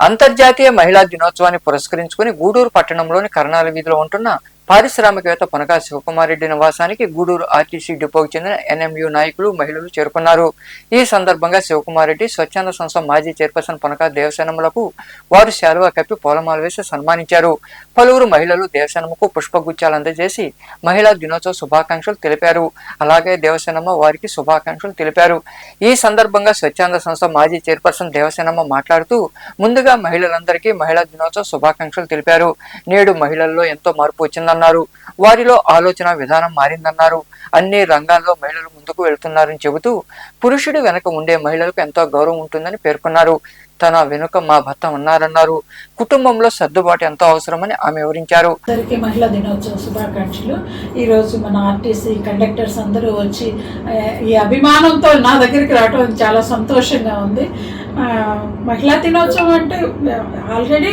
అంతర్జాతీయ మహిళా దినోత్సవాన్ని పురస్కరించుకుని గూడూరు పట్టణంలోని కర్ణాల వీధిలో ఉంటున్న పారిశ్రామికవేత్త పనకా శివకుమారెడ్డి నివాసానికి గూడూరు ఆర్టీసీ డిపోకు చెందిన ఎన్ఎంయు నాయకులు మహిళలు చేరుకున్నారు. ఈ సందర్భంగా శివకుమారెడ్డి స్వచ్ఛంద సంస్థ మాజీ చైర్పర్సన్ పనకా దేవసేనములకు వారు శాలువా కప్పి పూలమాల వేసి సన్మానించారు. పలువురు మహిళలు దేవసేనమ్మకు పుష్పగుచ్చాలు అందజేసి మహిళా దినోత్సవ శుభాకాంక్షలు తెలిపారు. అలాగే దేవసేనమ్మ వారికి శుభాకాంక్షలు తెలిపారు. ఈ సందర్భంగా స్వచ్ఛంద సంస్థ మాజీ చైర్పర్సన్ దేవసేనమ్మ మాట్లాడుతూ ముందుగా మహిళలందరికీ మహిళా దినోత్సవ శుభాకాంక్షలు తెలిపారు. నేడు మహిళల్లో ఎంతో మార్పు వచ్చిందన్నారు. వారిలో ఆలోచన విధానం మారిందన్నారు. అన్ని రంగాల్లో మహిళలు ముందుకు వెళ్తున్నారని చెబుతూ పురుషుడి వెనక ఉండే మహిళలకు ఎంతో గౌరవం ఉంటుందని పేర్కొన్నారు. తన వెనుక మా భర్త ఉన్నారన్నారు. కుటుంబంలో సర్దుబాటు ఎంతో అవసరమని ఆమె వివరించారు. అందరికీ మహిళా దినోత్సవ శుభాకాంక్షలు. రోజు మన ఆర్టీసీ కండక్టర్స్ అందరూ వచ్చి ఈ అభిమానంతో నా దగ్గరికి రావడం చాలా సంతోషంగా ఉంది. మహిళా దినోత్సవం అంటే ఆల్రెడీ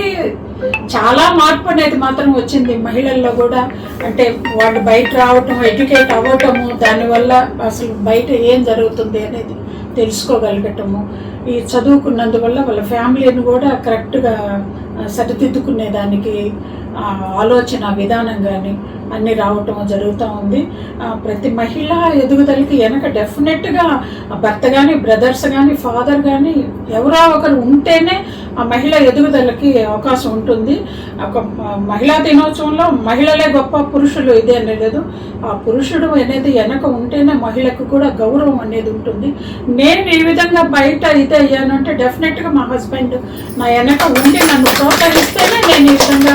చాలా మార్పు అనేది మాత్రం వచ్చింది మహిళల్లో కూడా. అంటే వాళ్ళు బయట రావటం ఎడ్యుకేట్ అవ్వటము దానివల్ల అసలు బయట ఏం జరుగుతుంది అనేది తెలుసుకోగలగటము. ఈ చదువుకున్నందువల్ల వాళ్ళ ఫ్యామిలీని కూడా కరెక్ట్గా సరిదిద్దుకునే దానికి ఆలోచన విధానం కానీ అన్నీ రావటం జరుగుతూ ఉంది. ప్రతి మహిళ ఎదుగుదలకి వెనక డెఫినెట్గా భర్త కానీ బ్రదర్స్ కానీ ఫాదర్ కానీ ఎవరో ఒకరు ఉంటేనే ఆ మహిళ ఎదుగుదలకి అవకాశం ఉంటుంది. ఒక మహిళా దినోత్సవంలో మహిళలే గొప్ప పురుషులు ఇదే అనలేదు లేదు. ఆ పురుషుడు అనేది వెనక ఉంటేనే మహిళకు కూడా గౌరవం అనేది ఉంటుంది. నేను ఈ విధంగా బయట ఇది అయ్యానంటే డెఫినెట్గా మా హస్బెండ్ నా వెనక ఉండి నన్ను ప్రోత్సహిస్తేనే నేను ఇష్టంగా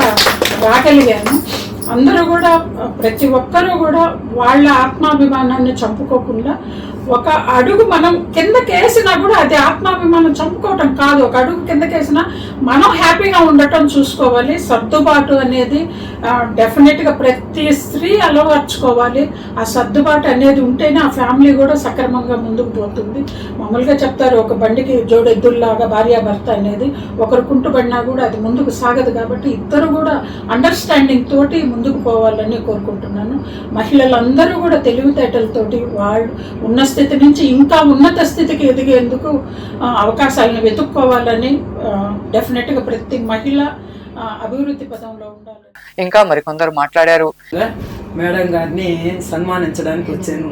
రాగలిగాను అందరూ కూడా ప్రతి ఒక్కరూ కూడా వాళ్ళ ఆత్మాభిమానాన్ని చంపుకోకుండా ఒక అడుగు మనం కిందకేసినా కూడా అది ఆత్మాభిమానం చంపుకోవటం కాదు. ఒక అడుగు కిందకేసినా మనం హ్యాపీగా ఉండటం చూసుకోవాలి. సర్దుబాటు అనేది డెఫినెట్గా ప్రతి స్త్రీ అలవర్చుకోవాలి. ఆ సర్దుబాటు అనేది ఉంటేనే ఆ ఫ్యామిలీ కూడా సక్రమంగా ముందుకు పోతుంది. మామూలుగా చెప్తారు ఒక బండికి జోడెద్దుల్లాగా భార్యాభర్త అనేది ఒకరు కుంటుబడినా కూడా అది ముందుకు సాగదు కాబట్టి ఇద్దరు కూడా అండర్స్టాండింగ్ తోటి ముందుకు పోవాలని కోరుకుంటున్నాను. మహిళలందరూ కూడా తెలివితేటలతోటి వాళ్ళు ఉన్న స్థితి నుంచి ఇంకా ఉన్నత స్థితికి ఎదిగేందుకు అవకాశాలను వెతుక్కోవాలని డెఫినెట్గా ప్రతి మహిళ అభివృద్ధి పదంలో ఉండాలి ఇంకా మరికొందరు మాట్లాడారు. గా మేడం గారిని సన్మానించడానికి వచ్చాను.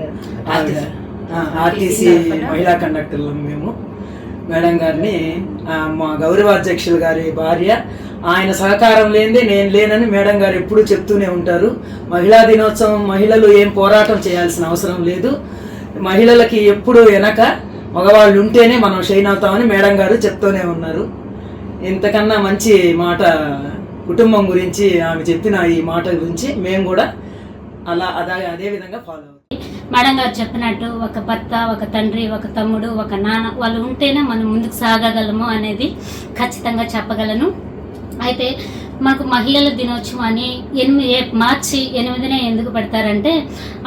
ఆర్టీసీ మహిళా కండక్టర్లు మేము. మేడం గారిని మా గౌరవాధ్యక్షులు గారి భార్య ఆయన సహకారం లేనిదే నేను లేనని మేడం గారు ఎప్పుడూ చెప్తూనే ఉంటారు. మహిళా దినోత్సవం మహిళలు ఏం పోరాటం చేయాల్సిన అవసరం లేదు. మహిళలకి ఎప్పుడు వెనక మగవాళ్ళు ఉంటేనే మనం షైన్ అవుతామని మేడం గారు చెప్తూనే ఉన్నారు. ఇంతకన్నా మంచి మాట కుటుంబం గురించి ఆమె చెప్పిన ఈ మాట గురించి మేము కూడా అలా అదే అదే విధంగా ఫాలో అవుతాం. మేడం గారు చెప్పినట్టు ఒక భర్త ఒక తండ్రి ఒక తమ్ముడు ఒక నాన్న వాళ్ళు ఉంటేనే మనం ముందుకు సాగగలము అనేది ఖచ్చితంగా చెప్పగలను. అయితే మనకు మహిళల దినోత్సవాన్ని ఎనిమిది మార్చి ఎనిమిదిన ఎందుకు పెడతారంటే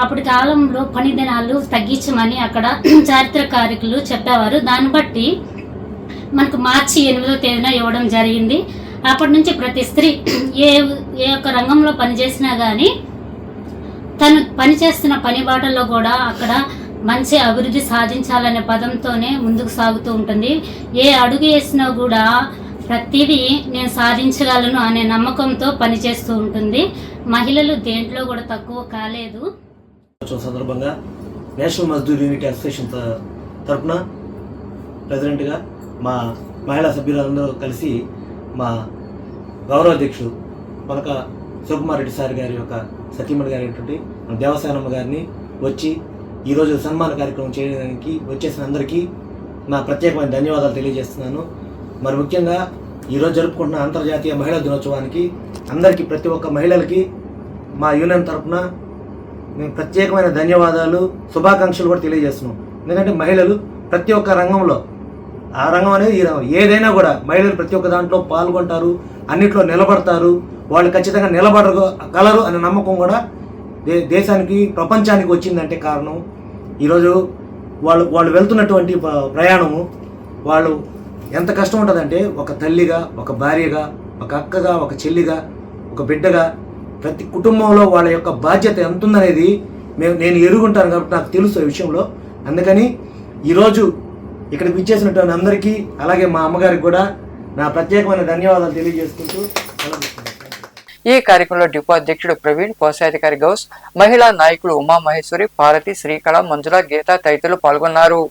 అప్పటి కాలంలో పని దినాలు తగ్గించమని అక్కడ చారిత్రకారికులు చెప్పేవారు. దాన్ని బట్టి మనకు మార్చి ఎనిమిదో తేదీన ఇవ్వడం జరిగింది. అప్పటి నుంచి ప్రతి స్త్రీ ఏ ఏ ఒక్క రంగంలో పనిచేసినా కానీ తను పనిచేస్తున్న పని బాటల్లో కూడా అక్కడ మంచి అభివృద్ధి సాధించాలనే పదంతోనే ముందుకు సాగుతూ ఉంటుంది. ఏ అడుగు వేసినా కూడా ప్రతిదీ నేను సాధించగలను అనే నమ్మకంతో పనిచేస్తూ ఉంటుంది. మహిళలు దేంట్లో కూడా తక్కువ కాలేదు. సందర్భంగా నేషనల్ మజ్దూర్ యూనిట్ అసోసియేషన్ తరఫున ప్రెసిడెంట్గా మా మహిళా సభ్యులందరూ కలిసి మా గౌరవాధ్యక్షుడు మనక శివకుమార్ రెడ్డి సార్ గారి యొక్క సతీమణి గారి దేవసేనమ్మ గారిని వచ్చి ఈరోజు సన్మాన కార్యక్రమం చేయడానికి వచ్చేసిన అందరికీ నా ప్రత్యేకమైన ధన్యవాదాలు తెలియజేస్తున్నాను. మరి ముఖ్యంగా ఈరోజు జరుపుకుంటున్న అంతర్జాతీయ మహిళా దినోత్సవానికి అందరికీ ప్రతి ఒక్క మహిళలకి మా యూనియన్ తరఫున మేము ప్రత్యేకమైన ధన్యవాదాలు శుభాకాంక్షలు కూడా తెలియజేస్తున్నాం. ఎందుకంటే మహిళలు ప్రతి ఒక్క రంగంలో ఆ రంగం అనేది ఈ రంగం ఏదైనా కూడా మహిళలు ప్రతి ఒక్క దాంట్లో పాల్గొంటారు అన్నిట్లో నిలబడతారు వాళ్ళు ఖచ్చితంగా నిలబడగలరు అనే నమ్మకం కూడా దే దేశానికి ప్రపంచానికి వచ్చిందంటే కారణం ఈరోజు వాళ్ళు వాళ్ళు వెళ్తున్నటువంటి ప్రయాణము వాళ్ళు ఎంత కష్టం ఉంటుందంటే ఒక తల్లిగా ఒక భార్యగా ఒక అక్కగా ఒక చెల్లిగా ఒక బిడ్డగా ప్రతి కుటుంబంలో వాళ్ళ యొక్క బాధ్యత ఎంత ఉందనేది మేము నేను ఎరుగుంటాను కాబట్టి నాకు తెలుసు ఈ విషయంలో. అందుకని ఈరోజు ఇక్కడికి విచ్చేసినటువంటి అందరికీ అలాగే మా అమ్మగారికి కూడా నా ప్రత్యేకమైన ధన్యవాదాలు తెలియజేసుకుంటూ ఈ కార్యక్రమంలో డిపో అధ్యక్షుడు ప్రవీణ్ కోశాధికారి గౌస్ మహిళా నాయకులు ఉమామహేశ్వరి పార్వతి శ్రీకళ మంజుల గీత తదితరులు పాల్గొన్నారు.